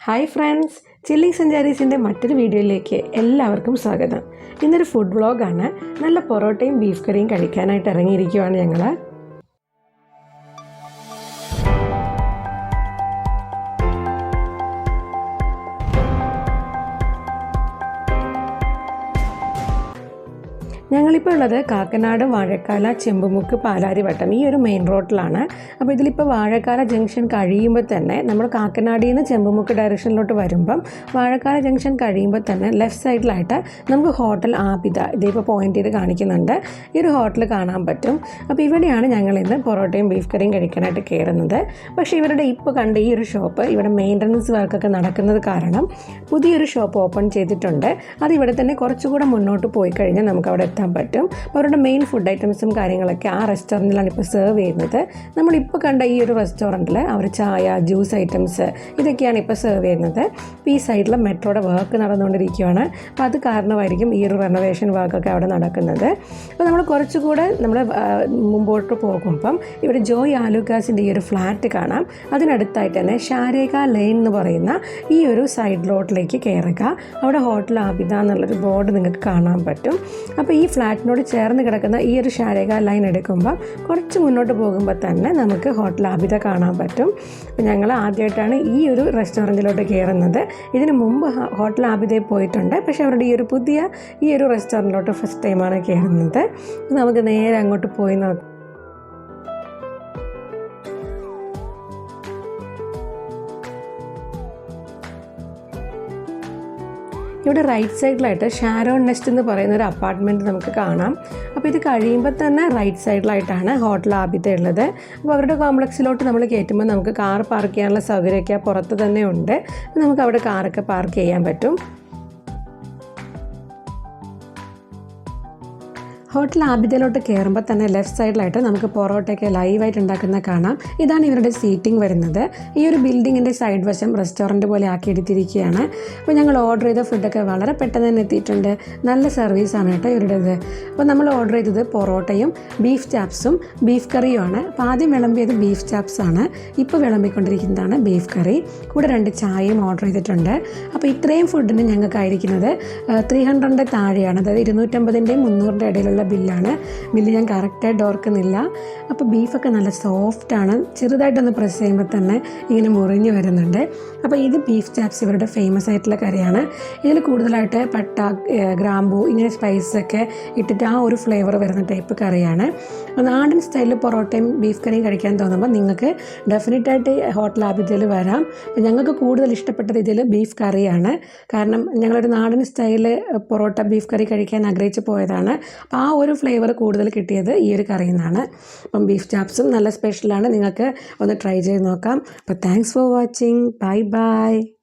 Hi friends chilli സഞ്ചാരീസിന്റെ മറ്റൊരു വീഡിയോയിലേക്ക് എല്ലാവർക്കും സ്വാഗതം. ഇന്നൊരു ഫുഡ് വ്ളോഗാണ് നല്ല പൊറോട്ടയും ബീഫ് കറിയും കഴിക്കാനായിട്ട് ഇറങ്ങിയിരിക്കുവാണ് ഞങ്ങൾ ഞങ്ങളിപ്പോൾ ഉള്ളത് കാക്കനാട് വാഴക്കാല ചെമ്പുമുക്ക് പാലാരിവട്ടം ഈ ഒരു മെയിൻ റോഡിലാണ് അപ്പോൾ ഇതിലിപ്പോൾ വാഴക്കാല ജംഗ്ഷൻ കഴിയുമ്പോൾ തന്നെ നമ്മൾ കാക്കനാടിൽ നിന്ന് ചെമ്പുമുക്ക് ഡയറക്ഷനിലോട്ട് വരുമ്പം വാഴക്കാല ജംഗ്ഷൻ കഴിയുമ്പോൾ തന്നെ ലെഫ്റ്റ് സൈഡിലായിട്ട് നമുക്ക് ഹോട്ടൽ ആപിത ഇതിപ്പോൾ പോയിന്റ് ചെയ്ത് കാണിക്കുന്നുണ്ട്. ഈ ഒരു ഹോട്ടൽ കാണാൻ പറ്റും. അപ്പോൾ ഇവിടെയാണ് ഞങ്ങൾ ഇന്ന് പൊറോട്ടയും ബീഫ് കറിയും കഴിക്കാനായിട്ട് കയറുന്നത് പക്ഷേ ഇവരുടെ ഇപ്പോൾ കണ്ട ഈ ഒരു ഷോപ്പ് ഇവിടെ മെയിന്റനൻസ് വർക്കൊക്കെ നടക്കുന്നത് കാരണം പുതിയൊരു ഷോപ്പ് ഓപ്പൺ ചെയ്തിട്ടുണ്ട്. അത് ഇവിടെ തന്നെ കുറച്ചുകൂടെ മുന്നോട്ട് പോയി കഴിഞ്ഞാൽ നമുക്ക് അവിടെ എത്താൻ പറ്റും. അവരുടെ മെയിൻ ഫുഡ് ഐറ്റംസും കാര്യങ്ങളൊക്കെ ആ റെസ്റ്റോറന്റിലാണ് ഇപ്പോൾ സെർവ് ചെയ്യുന്നത്. നമ്മളിപ്പോൾ കണ്ട ഈ ഒരു റെസ്റ്റോറന്റിൽ അവർ ചായ ജ്യൂസ് ഐറ്റംസ് ഇതൊക്കെയാണ് ഇപ്പോൾ സെർവ് ചെയ്യുന്നത്. ഈ സൈഡിൽ മെട്രോയുടെ വർക്ക് നടന്നുകൊണ്ടിരിക്കുകയാണ് അപ്പോൾ അത് കാരണമായിരിക്കും ഈ ഒരു റെനോവേഷൻ വർക്കൊക്കെ അവിടെ നടക്കുന്നത്. അപ്പോൾ നമ്മൾ കുറച്ചുകൂടെ നമ്മൾ മുമ്പോട്ട് പോകുമ്പം ഇവിടെ ജോയ് ആലുക്കാസിന്റെ ഈ ഒരു ഫ്ലാറ്റ് കാണാം. അതിനടുത്തായിട്ട് തന്നെ ഷാരേഖ ലൈൻ എന്ന് പറയുന്ന ഈ ഒരു സൈഡ് റോഡിലേക്ക് കയറുക അവിടെ ഹോട്ടൽ ആബിദ എന്നുള്ളൊരു ബോർഡ് നിങ്ങൾക്ക് കാണാൻ പറ്റും. അപ്പോൾ ഈ ഫ്ലാറ്റിനോട് ചേർന്ന് കിടക്കുന്ന ഈ ഒരു ഷാരേഖ ലൈൻ എടുക്കുമ്പോൾ കുറച്ച് മുന്നോട്ട് പോകുമ്പോൾ തന്നെ നമുക്ക് ഹോട്ടൽ ആബിത കാണാൻ പറ്റും. ഞങ്ങൾ ആദ്യമായിട്ടാണ് ഈ ഒരു റെസ്റ്റോറന്റിലോട്ട് കയറുന്നത് ഇതിന് മുമ്പ് ഹോട്ടൽ ആബിതയിൽ പോയിട്ടുണ്ട്. പക്ഷേ അവരുടെ ഈ ഒരു പുതിയ ഈ ഒരു റെസ്റ്റോറന്റിലോട്ട് ഫസ്റ്റ് ടൈമാണ് കയറുന്നത് നമുക്ക് നേരെ അങ്ങോട്ട് പോയി നോക്കാം. ഇവിടെ റൈറ്റ് സൈഡിലായിട്ട് ഷാരോൺ നെസ്റ്റ് എന്ന് പറയുന്ന ഒരു അപ്പാർട്ട്മെന്റ് നമുക്ക് കാണാം. അപ്പോൾ ഇത് കഴിയുമ്പോൾ തന്നെ റൈറ്റ് സൈഡിലായിട്ടാണ് ഹോട്ടൽ ആബിത ഉള്ളത്. അപ്പോൾ അവരുടെ കോംപ്ലക്സിലോട്ട് നമ്മൾ കയറ്റുമ്പോൾ നമുക്ക് കാർ പാർക്ക് ചെയ്യാനുള്ള സൗകര്യമൊക്കെ പുറത്ത് തന്നെ ഉണ്ട്. നമുക്ക് അവിടെ കാറൊക്കെ പാർക്ക് ചെയ്യാൻ പറ്റും. ഹോട്ടൽ ആബിദയിലോട്ട് കയറുമ്പോൾ തന്നെ ലെഫ്റ്റ് സൈഡിലായിട്ട് നമുക്ക് പൊറോട്ടയൊക്കെ ലൈവായിട്ട് ഉണ്ടാക്കുന്ന കാണാം. ഇതാണ് ഇവരുടെ സീറ്റിംഗ് വരുന്നത്. ഈ ഒരു ബിൽഡിങ്ങിന്റെ സൈഡ് വശം റെസ്റ്റോറന്റ് പോലെ ആക്കി എടുത്തിരിക്കുകയാണ്. അപ്പോൾ ഞങ്ങൾ ഓർഡർ ചെയ്ത ഫുഡൊക്കെ വളരെ പെട്ടെന്ന് തന്നെ എത്തിയിട്ടുണ്ട്. നല്ല സർവീസാണ് കേട്ടോ ഇവരുടേത്. അപ്പോൾ നമ്മൾ ഓർഡർ ചെയ്തത് പൊറോട്ടയും ബീഫ് ചാപ്സും ബീഫ് കറിയുമാണ് അപ്പോൾ ആദ്യം വിളമ്പിയത് ബീഫ് ചാപ്സ് ആണ്. ഇപ്പോൾ വിളമ്പിക്കൊണ്ടിരിക്കുന്നതാണ് ബീഫ് കറി. കൂടെ രണ്ട് ചായയും ഓർഡർ ചെയ്തിട്ടുണ്ട്. അപ്പോൾ ഇത്രയും ഫുഡിന് ഞങ്ങൾക്കായിരിക്കുന്നത് ത്രീ ഹൺഡ്രഡിന്റെ താഴെയാണ്. അതായത് ഇരുന്നൂറ്റമ്പതിന്റെയും മുന്നൂറിന്റെ ഇടയിലുള്ള ബില്ലാണ്. ബില്ല് ഞാൻ കറക്റ്റായിട്ട് ഓർക്കുന്നില്ല. അപ്പോൾ ബീഫൊക്കെ നല്ല സോഫ്റ്റാണ് ചെറുതായിട്ടൊന്ന് പ്രസ് ചെയ്യുമ്പോൾ തന്നെ ഇങ്ങനെ മുറിഞ്ഞു വരുന്നുണ്ട്. അപ്പോൾ ഇത് ബീഫ് ചാപ്സ് ഇവരുടെ ഫേമസ് ആയിട്ടുള്ള കറിയാണ്. ഇതിൽ കൂടുതലായിട്ട് പട്ട ഗ്രാമ്പു ഇങ്ങനെ സ്പൈസൊക്കെ ഇട്ടിട്ട് ആ ഒരു ഫ്ലേവർ വരുന്ന ടൈപ്പ് കറിയാണ്. നാടൻ സ്റ്റൈലിൽ പൊറോട്ടയും ബീഫ് കറിയും കഴിക്കാൻ തോന്നുമ്പോൾ നിങ്ങൾക്ക് ഡെഫിനറ്റായിട്ട് ഹോട്ടൽ ആബിദ്യയിൽ വരാം. ഞങ്ങൾക്ക് കൂടുതൽ ഇഷ്ടപ്പെട്ടത് ഇതിൽ ബീഫ് കറിയാണ്. കാരണം ഞങ്ങളൊരു നാടൻ സ്റ്റൈലിൽ പൊറോട്ട ബീഫ് കറി കഴിക്കാൻ ആഗ്രഹിച്ച് പോയതാണ്. അപ്പോൾ ആ ഒരു ഫ്ലേവർ കൂടുതൽ കിട്ടിയത് ഈ ഒരു കറിയിൽ നിന്നാണ്. അപ്പം ബീഫ് ചാപ്സും നല്ല സ്പെഷ്യലാണ് നിങ്ങൾക്ക് ഒന്ന് ട്രൈ ചെയ്ത് നോക്കാം. അപ്പോൾ thanks for watching bye bye